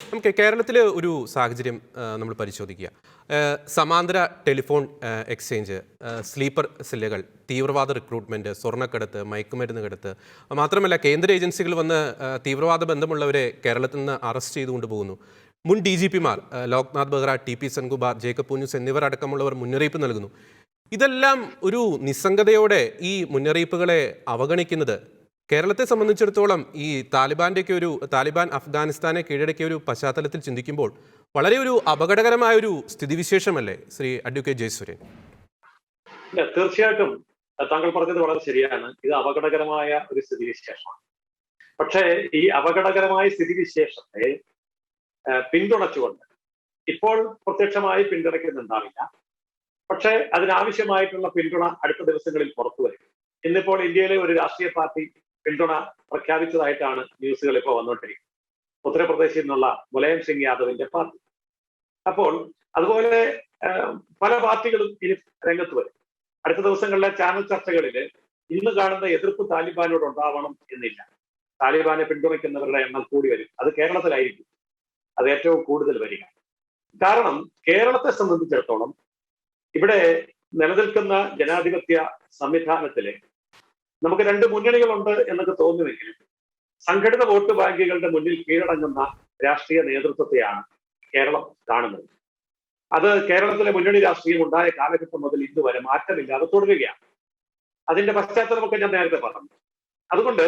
നമുക്ക് കേരളത്തിലെ ഒരു സാഹചര്യം നമ്മൾ പരിശോധിക്കുക. സമാന്തര ടെലിഫോൺ എക്സ്ചേഞ്ച് സ്ലീപ്പർ സെല്ലുകൾ തീവ്രവാദ റിക്രൂട്ട്മെന്റ് സ്വർണക്കടത്ത് മയക്കുമരുന്ന് കടത്ത് മാത്രമല്ല കേന്ദ്ര ഏജൻസികൾ വന്ന് തീവ്രവാദ ബന്ധമുള്ളവരെ കേരളത്തിൽ നിന്ന് അറസ്റ്റ് ചെയ്തുകൊണ്ട് പോകുന്നു. മുൻ ഡി ജി പിമാർ Loknath Behera T P Senkumar Jacob Punnoose എന്നിവർ അടക്കമുള്ളവർ മുന്നറിയിപ്പ് നൽകുന്നു. ഇതെല്ലാം ഒരു നിസ്സംഗതയോടെ ഈ മുന്നറിയിപ്പുകളെ അവഗണിക്കുന്നത് കേരളത്തെ സംബന്ധിച്ചിടത്തോളം ഈ താലിബാന്റെയൊക്കെ ഒരു താലിബാൻ അഫ്ഗാനിസ്ഥാനെ കീഴടക്കിയ ഒരു പശ്ചാത്തലത്തിൽ ചിന്തിക്കുമ്പോൾ വളരെ ഒരു അപകടകരമായ ഒരു സ്ഥിതിവിശേഷമല്ലേ ശ്രീ അഡ്വക്കേറ്റ് ജയസൂര്യൻ? തീർച്ചയായിട്ടും. താങ്കൾ പറഞ്ഞത് വളരെ ശരിയാണ്. ഇത് അപകടകരമായ ഒരു സ്ഥിതിവിശേഷമാണ്. പക്ഷേ ഈ അപകടകരമായ സ്ഥിതിവിശേഷത്തെ പിന്തുണച്ചുകൊണ്ട് ഇപ്പോൾ പ്രത്യക്ഷമായി പിന്തുണയ്ക്കുന്നുണ്ടാവില്ല. പക്ഷേ അതിനാവശ്യമായിട്ടുള്ള പിന്തുണ അടുത്ത ദിവസങ്ങളിൽ പുറത്തു വരും. ഇന്നിപ്പോൾ ഇന്ത്യയിലെ ഒരു രാഷ്ട്രീയ പാർട്ടി പിന്തുണ പ്രഖ്യാപിച്ചതായിട്ടാണ് ന്യൂസുകൾ ഇപ്പോൾ വന്നുകൊണ്ടിരിക്കുന്നത് ഉത്തർപ്രദേശിൽ നിന്നുള്ള മുലായം സിംഗ് യാദവിന്റെ പാർട്ടി. അപ്പോൾ അതുപോലെ പല പാർട്ടികളും ഇനി രംഗത്ത് വരും. അടുത്ത ദിവസങ്ങളിലെ ചാനൽ ചർച്ചകളിൽ ഇന്ന് കാണുന്ന എതിർപ്പ് താലിബാനോട് ഉണ്ടാവണം എന്നില്ല. താലിബാനെ പിന്തുണയ്ക്കുന്നവരുടെ എണ്ണം കൂടി വരും. അത് കേരളത്തിലായിരിക്കും. അത് ഏറ്റവും കൂടുതൽ വരിക. കാരണം കേരളത്തെ സംബന്ധിച്ചിടത്തോളം ഇവിടെ നിലനിൽക്കുന്ന ജനാധിപത്യ സംവിധാനത്തിലെ നമുക്ക് രണ്ട് മുന്നണികളുണ്ട് എന്നൊക്കെ തോന്നുമെങ്കിലും സംഘടിത വോട്ട് ബാങ്കുകളുടെ മുന്നിൽ കീഴടങ്ങുന്ന രാഷ്ട്രീയ നേതൃത്വത്തെയാണ് കേരളം കാണുന്നത്. അത് കേരളത്തിലെ മുന്നണി രാഷ്ട്രീയം ഉണ്ടായ കാലഘട്ടം മുതൽ ഇന്ന് വരെ മാറ്റമില്ലാതെ തുടരുകയാണ്. അതിന്റെ പശ്ചാത്തലമൊക്കെ ഞാൻ നേരത്തെ പറഞ്ഞു. അതുകൊണ്ട്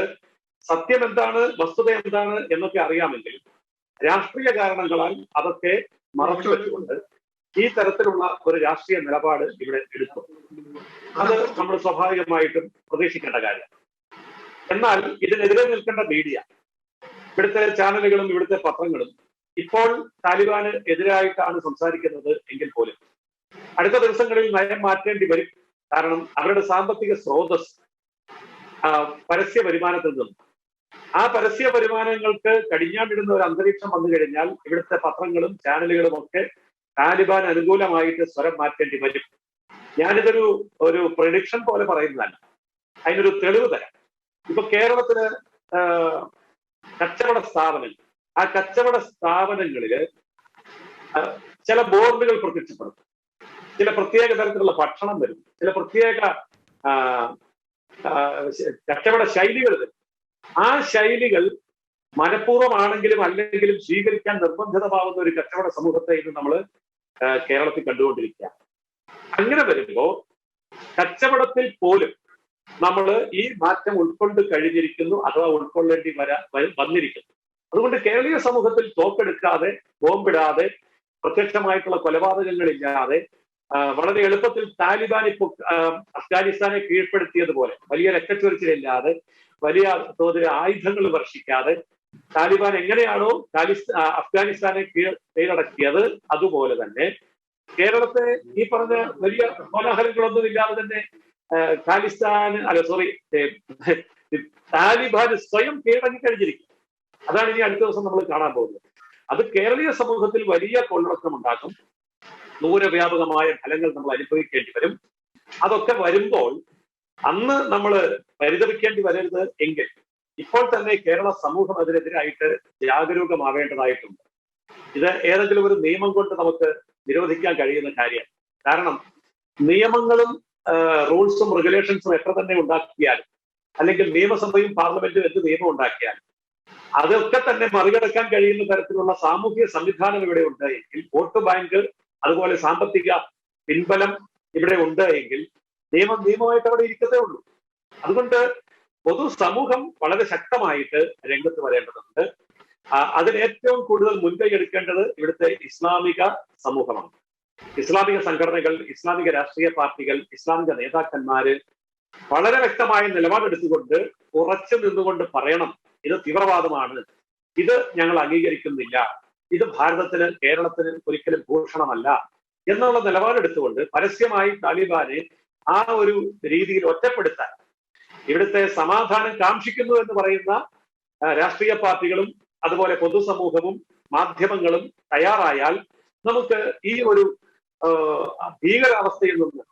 സത്യം എന്താണ് വസ്തുത എന്താണ് എന്നൊക്കെ അറിയാമെങ്കിൽ രാഷ്ട്രീയ കാരണങ്ങളാൽ അതൊക്കെ മറച്ചു വെച്ചുകൊണ്ട് ഈ തരത്തിലുള്ള ഒരു രാഷ്ട്രീയ നിലപാട് ഇവിടെ എടുത്തു അത് നമ്മൾ സ്വാഭാവികമായിട്ടും പ്രതീക്ഷിക്കേണ്ട കാര്യം. എന്നാൽ ഇതിനെതിരെ നിൽക്കേണ്ട മീഡിയ ഇവിടുത്തെ ചാനലുകളും ഇവിടുത്തെ പത്രങ്ങളും ഇപ്പോൾ താലിബാന് എതിരായിട്ടാണ് സംസാരിക്കുന്നത് എങ്കിൽ പോലും അടുത്ത ദിവസങ്ങളിൽ നയം മാറ്റേണ്ടി വരും. കാരണം അവരുടെ സാമ്പത്തിക സ്രോതസ് പരസ്യ വരുമാനത്തിൽ നിന്നും. ആ പരസ്യ വരുമാനങ്ങൾക്ക് കടിഞ്ഞാണ്ടിടുന്ന ഒരു അന്തരീക്ഷം വന്നു കഴിഞ്ഞാൽ ഇവിടുത്തെ പത്രങ്ങളും ചാനലുകളും ഒക്കെ താലിബാൻ അനുകൂലമായിട്ട് സ്വരം മാറ്റേണ്ടി വരും. ഞാനിതൊരു ഒരു പ്രഡിക്ഷൻ പോലെ പറയുന്നതല്ല. അതിനൊരു തെളിവ് തരാം. ഇപ്പൊ കേരളത്തിൽ കച്ചവട സ്ഥാപനങ്ങൾ ആ കച്ചവട സ്ഥാപനങ്ങളിൽ ചില ബോർഡുകൾ പ്രത്യക്ഷപ്പെടും. ചില പ്രത്യേക തരത്തിലുള്ള ഭക്ഷണം വരും. ചില പ്രത്യേക കച്ചവട ശൈലികൾ വരും. ആ ശൈലികൾ മനഃപൂർവമാണെങ്കിലും അല്ലെങ്കിലും സ്വീകരിക്കാൻ നിർബന്ധിതമാവുന്ന ഒരു കച്ചവട സമൂഹത്തെ ഇന്ന് നമ്മൾ കേരളത്തിൽ കണ്ടുകൊണ്ടിരിക്കുക അങ്ങനെ വരുമ്പോ കച്ചവടത്തിൽ പോലും നമ്മൾ ഈ മാറ്റം ഉൾക്കൊണ്ട് കഴിഞ്ഞിരിക്കുന്നു അഥവാ ഉൾക്കൊള്ളേണ്ടി വരാ വന്നിരിക്കുന്നു. അതുകൊണ്ട് കേരളീയ സമൂഹത്തിൽ തോക്കെടുക്കാതെ ബോംബിടാതെ പ്രത്യക്ഷമായിട്ടുള്ള കൊലപാതകങ്ങളില്ലാതെ വളരെ എളുപ്പത്തിൽ താലിബാൻ ഇപ്പൊ അഫ്ഗാനിസ്ഥാനെ കീഴ്പ്പെടുത്തിയതുപോലെ വലിയ രക്തച്ചൊരിച്ചിലില്ലാതെ വലിയ തോതിൽ ആയുധങ്ങൾ വർഷിക്കാതെ താലിബാൻ എങ്ങനെയാണോ അഫ്ഗാനിസ്ഥാനെ കീഴ് കീഴടക്കിയത് അതുപോലെ തന്നെ കേരളത്തെ ഈ പറഞ്ഞ വലിയ കോലാഹലങ്ങളൊന്നും ഇല്ലാതെ തന്നെ ഖാലിസ്ഥാൻ അല്ല സോറി താലിബാൻ സ്വയം കീഴടങ്ങി കഴിഞ്ഞിരിക്കും. അതാണ് ഇനി അടുത്ത ദിവസം നമ്മൾ കാണാൻ പോകുന്നത്. അത് കേരളീയ സമൂഹത്തിൽ വലിയ കൊള്ളടക്കം ഉണ്ടാക്കും. ദൂരവ്യാപകമായ ഫലങ്ങൾ നമ്മൾ അനുഭവിക്കേണ്ടി വരും. അതൊക്കെ വരുമ്പോൾ അന്ന് നമ്മൾ പരിതപിക്കേണ്ടി വരരുത് എങ്കിൽ ഇപ്പോൾ തന്നെ കേരള സമൂഹം അതിനെതിരായിട്ട് ജാഗരൂകമാവേണ്ടതായിട്ടുണ്ട്. ഇത് ഏതെങ്കിലും ഒരു നിയമം കൊണ്ട് നമുക്ക് നിരോധിക്കാൻ കഴിയുന്ന കാര്യം. കാരണം നിയമങ്ങളും റൂൾസും റെഗുലേഷൻസും എത്ര തന്നെ ഉണ്ടാക്കിയാലും അല്ലെങ്കിൽ നിയമസഭയും പാർലമെന്റും എന്ത് നിയമം ഉണ്ടാക്കിയാലും അതൊക്കെ തന്നെ മറികടക്കാൻ കഴിയുന്ന തരത്തിലുള്ള സാമൂഹിക സംവിധാനം ഇവിടെ ഉണ്ട് എങ്കിൽ വോട്ട് ബാങ്ക് അതുപോലെ സാമ്പത്തിക പിൻബലം ഇവിടെ ഉണ്ട് എങ്കിൽ നിയമം നിയമമായിട്ട് അവിടെ ഇരിക്കത്തേ ഉള്ളൂ. അതുകൊണ്ട് പൊതു സമൂഹം വളരെ ശക്തമായിട്ട് രംഗത്ത് വരേണ്ടതുണ്ട്. അതിന് ഏറ്റവും കൂടുതൽ മുൻകൈ എടുക്കേണ്ടത് ഇവിടുത്തെ ഇസ്ലാമിക സമൂഹമാണ്. ഇസ്ലാമിക സംഘടനകൾ ഇസ്ലാമിക രാഷ്ട്രീയ പാർട്ടികൾ ഇസ്ലാമിക നേതാക്കന്മാര് വളരെ വ്യക്തമായ നിലപാടെടുത്തുകൊണ്ട് ഉറച്ചു നിന്നുകൊണ്ട് പറയണം. ഇത് തീവ്രവാദമാണ്. ഇത് ഞങ്ങൾ അംഗീകരിക്കുന്നില്ല. ഇത് ഭാരതത്തിന് കേരളത്തിന് ഒരിക്കലും ഭൂഷണമല്ല എന്നുള്ള നിലപാടെടുത്തുകൊണ്ട് പരസ്യമായി താലിബാനെ ആ ഒരു രീതിയിൽ ഒറ്റപ്പെടുത്താൻ ഇവിടുത്തെ സമാധാനം കാക്ഷിക്കുന്നു എന്ന് പറയുന്ന രാഷ്ട്രീയ പാർട്ടികളും അതുപോലെ പൊതുസമൂഹവും മാധ്യമങ്ങളും തയ്യാറായാൽ നമുക്ക് ഈ ഒരു ഭീകരാവസ്ഥയിൽ നിന്ന്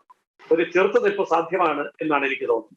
ഒരു ചെറുത്തുനിൽപ്പ് സാധ്യമാണ് എന്നാണ് എനിക്ക് തോന്നുന്നത്.